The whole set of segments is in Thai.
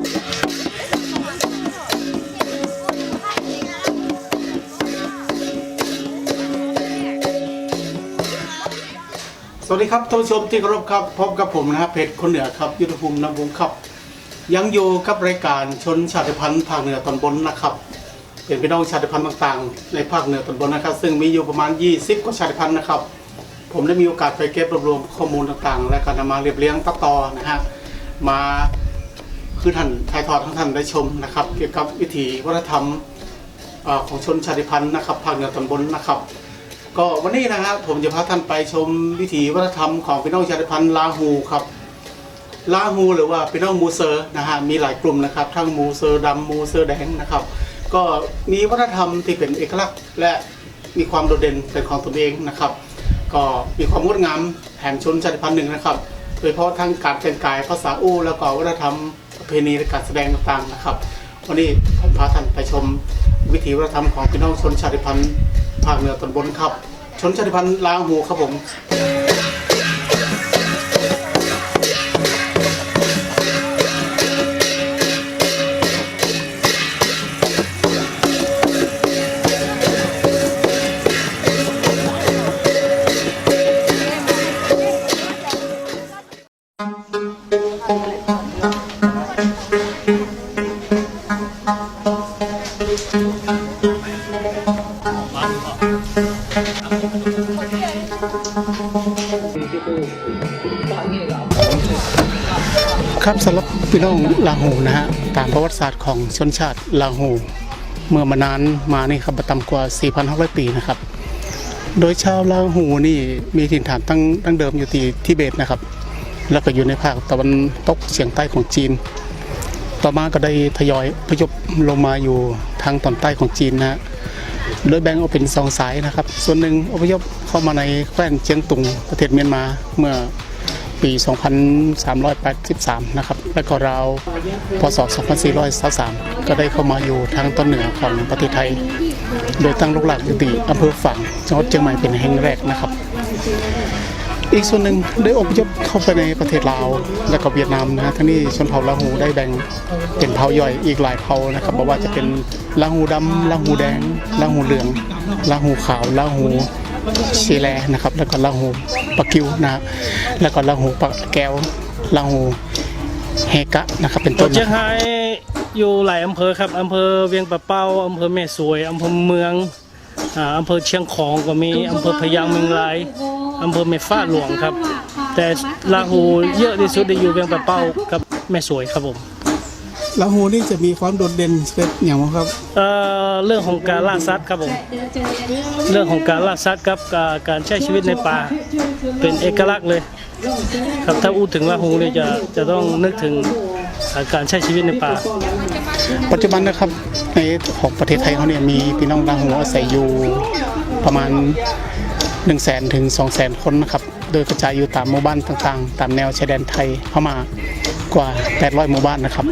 สวัสดีครับท่านผู้ชมที่เคารพครับพบกับผมนะครับเพจคนเหนือครับยุทธภูมินำวงครับ ยังอยู่กับรายการชนชาติพันธุ์ภาคเหนือตอนบนนะครับ เป็นพี่น้องชาติพันธุ์ต่างๆ ในภาคเหนือตอนบนนะครับ ซึ่งมีอยู่ประมาณ 20 กว่าชาติพันธุ์นะครับ ผมได้มีโอกาสไปเก็บรวบรวมข้อมูลต่างๆ และการนำมาเรียบเรียงตัดต่อนะฮะมา คือท่านถ่ายทอดทั้งท่านได้ชมนะครับ เกี่ยวกับวิถีวัฒนธรรมอของชนชาติพันธุ์นะครับภาคเหนือตอนบนนะครับ ก็วันนี้นะครับผมจะพาท่านไปชมวิถีวัฒนธรรมของพี่น้องชาติพันธุ์ลาฮูครับลาฮูหรือว่าพี่น้องมูเซอร์นะฮะมีหลายกลุ่มนะครับ ทั้งมูเซอร์ดำมูเซอร์แดงนะครับ ก็มีวัฒนธรรมที่เป็นเอกลักษณ์ และมีความโดดเด่นเป็นของตนเองนะครับ ก็มีความงดงามแห่งชนชาติพันธุ์หนึ่งนะครับ โดยเฉพาะทั้งการแต่งกายภาษาอู้แล้วก็วัฒนธรรม เพณีและการแสดงต่างๆนะครับ วันนี้ผมพาท่านไปชมวิถีวัฒนธรรมของพี่น้องชนชาติพันธุ์ภาคเหนือตอนบนครับ ชนชาติพันธุ์ลาหูครับผม ครับสำหรับพี่น้องลาหูนะฮะตามประวัติศาสตร์ของชนชาติลาหู เมื่อมานานมานี่ครับต่ำกว่า 4,500 ปีนะครับ โดยชาวลาหูนี่มีถิ่นฐานตั้งตั้งเดิมอยู่ที่ทิเบตนะครับ แล้วก็อยู่ในภาคตะวันตกเฉียงใต้ของจีน ต่อมาก็ได้ทยอยพยพลงมาอยู่ทางตอนใต้ของจีนนะฮะโดยแบ่งออกเป็นสองสายนะครับ ส่วนหนึ่งอพยพเข้ามาในแคว้นเจียงตุงประเทศเมียนมาเมื่อ ปี 2383 นะครับ และก็ราวพศ 2423 ก็ได้เข้ามาอยู่ทางตอนเหนือของประเทศไทย โดยตั้งลูกหลักอยู่ที่อำเภอฝั่งจังหวัดเชียงใหม่เป็นแห่งแรกนะครับ อีกส่วนหนึ่งได้อพยพเข้าไปในประเทศลาวและก็เวียดนามนะฮะทั้งนี้ชนเผ่าลาหูได้แบ่งเป็นเผ่าย่อยอีกหลายเผ่านะครับบอกว่าจะเป็นลาหูดำลาหูแดงลาหูเหลืองลาหูขาวลาหู ชีแลนะครับ แล้วก็ลาหูปะกิวนะแล้วก็ลาหูปะแก้วลาหูเฮกะนะครับเป็นต้นเชียงนะไฮ้อยู่หลายอำเภอครับอำเภอเวียงปะเป้าอำเภอแม่สวยอำเภอเมืองอ่าอำเภอเชียงของก็มีอำเภอพะยางเมืองลายอำเภอแม่ฟ้าหลวงครับ แต่ลาหูเยอะที่สุดได้อยู่เวียงปะเป้ากับแม่สวยครับผม ลาหูนี่จะมีความโดดเด่นเป็นอย่างไรครับเอ่อเรื่องของการล่าสัตว์ครับผม เรื่องของการล่าสัตว์กับการการใช้ชีวิตในป่า เป็นเอกลักษณ์เลย ครับถ้าพูดถึงลาหูเนี่ยจะจะต้องนึกถึงอ่าการใช้ชีวิตในป่า ปัจจุบันนะครับในของประเทศไทยเขาเนี่ยมีพี่น้องลาหูอาศัยอยู่ประมาณ 1 0 0 0 0แสนถึง 2 0 0 0 0 คนนะครับ โดยกระจายอยู่ตามหมู่บ้านต่างๆ ตามแนวชายแดนไทยเข้ามากว่า 800 หมู่บ้านนะครับ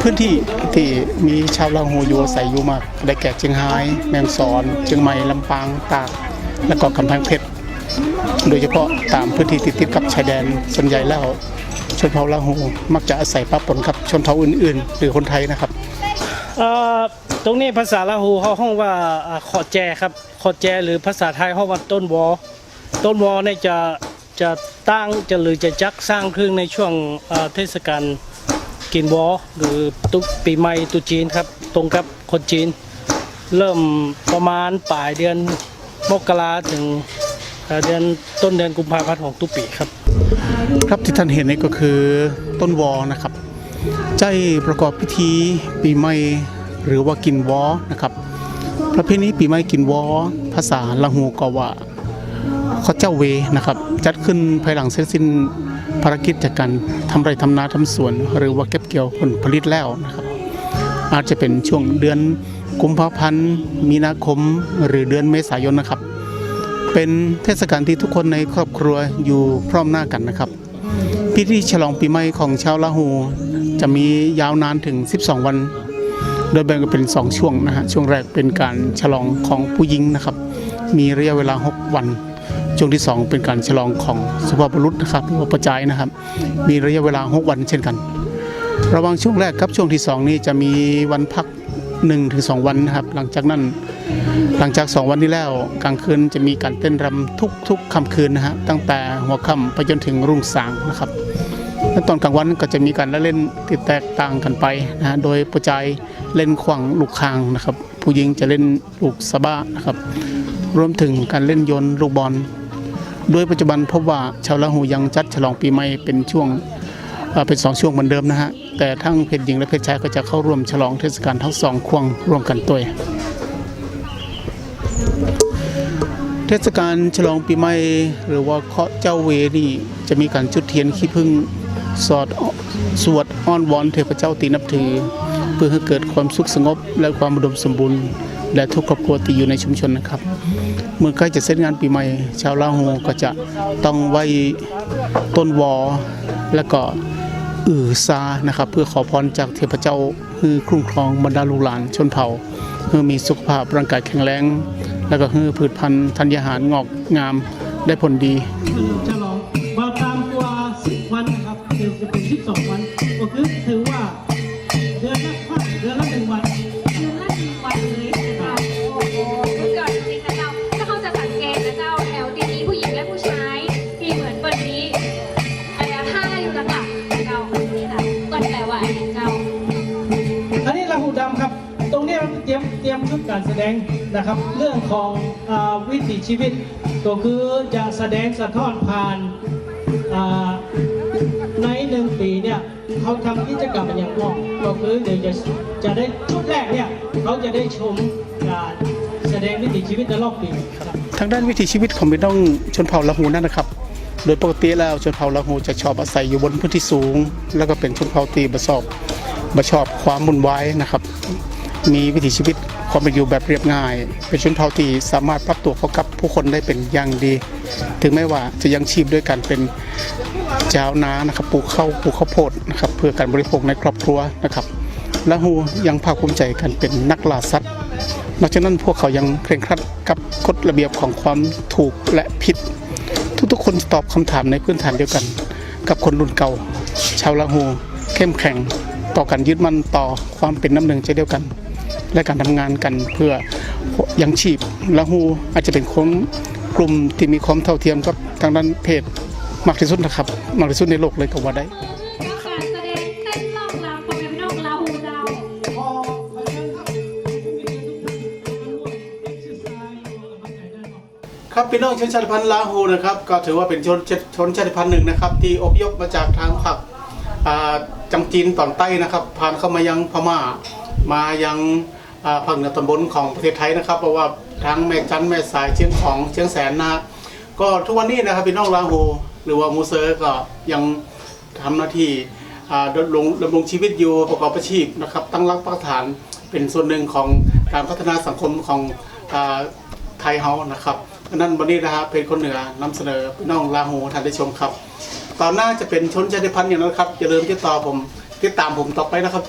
พื้นที่ที่มีชาวลาหูอยู่อาศัยอยู่มาก ได้แก่เชียงรายแม่ฮ่องสอนเชียงใหม่ลำปางตาก และก็กำแพงเพชร โดยเฉพาะตามพื้นที่ติดติดกับชายแดนส่วนใหญ่แล้วชนเผ่าลาหูมักจะอาศัยปะปนกับชนเผ่าอื่น ๆ หรือคนไทยนะครับตรงนี้ภาษาลาหูเขาห้องว่าขอแจครับ อแจหรือภาษาไทยห้องว่าต้นวอ ต้นวอเนี่ยจะจะตั้งจะหรือจะจักสร้างขึ้นในช่วงเทศกาลกินวอหรือตุปีใหม่ตุจีนครับ ตรงกับคนจีน เริ่มประมาณปลายเดือนมกราถึงเดือนต้นเดือนกุมภาพันธ์ของทุปีครับ ครับที่ท่านเห็นนี่ก็คือต้นวอนะครับใจประกอบพิธีปีใหม่หรือว่ากินวอนะครับ ประเพณีปีใหม่กินวอภาษาละหูกว่าข้าเจ้าเวนะครับ จัดขึ้นภายหลังเสร็จสิ้นภารกิจจากการทำไรทำนาทำสวน หรือว่าเก็บเกี่ยวผลผลิตแล้วนะครับ อาจจะเป็นช่วงเดือนกุมภาพันธ์มีนาคมหรือเดือนเมษายนนะครับ เป็นเทศกาลที่ทุกคนในครอบครัวอยู่พร้อมหน้ากันนะครับ พิธีฉลองปีใหม่ของชาวลาหู จะมียาวนานถึง 12 วัน โดยแบ่งออกเป็น 2 ช่วงนะฮะช่วงแรกเป็นการฉลองของผู้หญิงนะครับ มีระยะเวลา 6 วัน ช่วงที่ 2 เป็นการฉลองของสุภาพบุรุษนะครับหรือว่าประจายนะครับ มีระยะเวลา 6 วันเช่นกัน ระหว่างช่วงแรกกับช่วงที่สองนี้จะมีวันพัก1นถึงสวันนะครับ หลังจากนั้นหลังจาก 2 วันนี้แล้วกลางคืนจะมีการเต้นรำทุกๆค่ำคืนนะฮะตั้งแต่หัวค่ำไปจนถึงรุ่งสางนะครับ ตอนกลางวันก็จะมีการละเล่นที่แตกต่างกันไปนะฮะโดยผู้ชายเล่นขวางลูกคางนะครับ ผู้หญิงจะเล่นลูกสะบ้านะครับ รวมถึงการเล่นโยนลูกบอลโดยปัจจุบันพบว่าชาวละหูยังจัดฉลองปีใหม่เป็นช่วงเป็นสองช่วงเหมือนเดิมนะฮะ แต่ทั้งเพศหญิงและเพศชายก็จะเข้าร่วมฉลองเทศกาลทั้งสองควงร่วมกันตัวยเทศกาลฉลองปีใหม่หรือว่าเคาะเจ้าเวนี่จะมีการจุดเทียนขี้ผึ้ง สอดสวดอ้อนวอนเทพเจ้าตีนับถือ เพื่อให้เกิดความสุขสงบและความอุดมสมบูรณ์ และทุกครอบครัวที่อยู่ในชุมชนนะครับ เมื่อใกล้จะเสร็จงานปีใหม่ ชาวลาโฮก็จะต้องไหว้ต้นวอ และก็อือซานะครับ เพื่อขอพรจากเทพเจ้าให้คุ้มครองบรรดาลูกหลานชนเผ่าให้มีสุขภาพร่างกายแข็งแรง แล้วก็ให้พืชพันธุ์ธัญญาหารงอกงามได้ผลดี ว่า10วันนะครับเดี๋ยวจะเป็น12วัน ก็คือถือว่าเดือนละพันเดือนละหนึ่งวัน เดือนละหนึ่งวันเลยนะเจ้าโอ้โหสุดยอดจริงๆนะเจ้าถ้าเขาจะสังเกตนะเจ้าแถวที่นี้ผู้หญิงและผู้ชายที่เหมือนเปิดนี้อะไรนะผ้าอยู่หลังๆเจ้านี่ค่ะก่อนแปลว่าอะไรเจ้าอันนี้ลาหูดำครับ ตรงนี้เราเตรียมเตรียมชุดการแสดงนะครับ เรื่องของอาวิถีชีวิต ก็คือจะแสดงสะท้อนผ่านอ่า ในหนึ่งปีเนี่ยเขาทำกิจกรรมอย่างพอกก็คือเดี๋ยวจะจะได้ชุดแรกเนี่ยเขาจะได้ชมการแสดงวิถีชีวิตในรอบปีครับทางด้านวิถีชีวิตของพี่น้องชนเผ่าละหูนั่นนะครับ โดยปกติแล้วชนเผ่าละหูจะชอบอาศัยอยู่บนพื้นที่สูง แล้วก็เป็นชนเผ่าตีบะชอบบะชอบความวุ่นวายนะครับ มีวิถีชีวิตความเป็นอยู่แบบเรียบง่าย เป็นชนเผ่าที่สามารถปรับตัวเข้ากับผู้คนได้เป็นอย่างดี ถึงแม้ว่าจะยังชีพด้วยกันเป็น ชาวนานะครับปลูกข้าวปลูกข้าวโพดนะครับเพื่อการบริโภคในครอบครัวนะครับละหูยังภาคภูมิใจกันเป็นนักล่าสัตว์นอกจากนั้นพวกเขายังเคร่งครัดกับกฎระเบียบของความถูกและผิด ทุกๆ คนตอบคำถามในพื้นฐานเดียวกัน กับคนรุ่นเก่า ชาวละหูเข้มแข็งต่อการยึดมั่นต่อความเป็นน้ำหนึ่งใจเดียวกัน และการทำงานกันเพื่อยังชีพละหูอาจจะเป็นคนกลุ่มที่มีความเท่าเทียมกับทางด้านเพศ มากที่สุดนะครับมากที่สุดในโลกเลยก็ว่าได้การแสดงเต้นรอบลำโปรแกรมนอกลาหูเจ้าครับพี่น้องชนชาติพันธุ์ลาหูนะครับก็ถือว่าเป็นชนชนชาติพันธุ์หนึ่งนะครับ ที่อพยพมาจากทางภาคอ่าจังจีนตอนใต้นะครับ ผ่านเข้ามายังพม่ามายังอ่าภาคเหนือตอนบนของประเทศไทยนะครับ เพราะว่าทั้งแม่จันแม่สายเชียงของเชียงแสนนะฮะก็ทุกวันนี้นะครับพี่น้องลาหู หรือว่ามูเซอร์ก็ยังทำหน้าที่ดำรงดำรงชีวิตอยู่ประกอบอาชีพนะครับ ตั้งรักปักฐานเป็นส่วนหนึ่งของการพัฒนาสังคมของอไทยเฮานะครับนั้นวันนี้นะฮะเป็นคนเหนือนำเสนอพี่น้องลาหูท่านได้ชมครับ ตอนหน้าจะเป็นชนชาติพันธุ์อย่างนั้นครับอย่าลืมติดต่อผมติดตามผมต่อไปนะครับ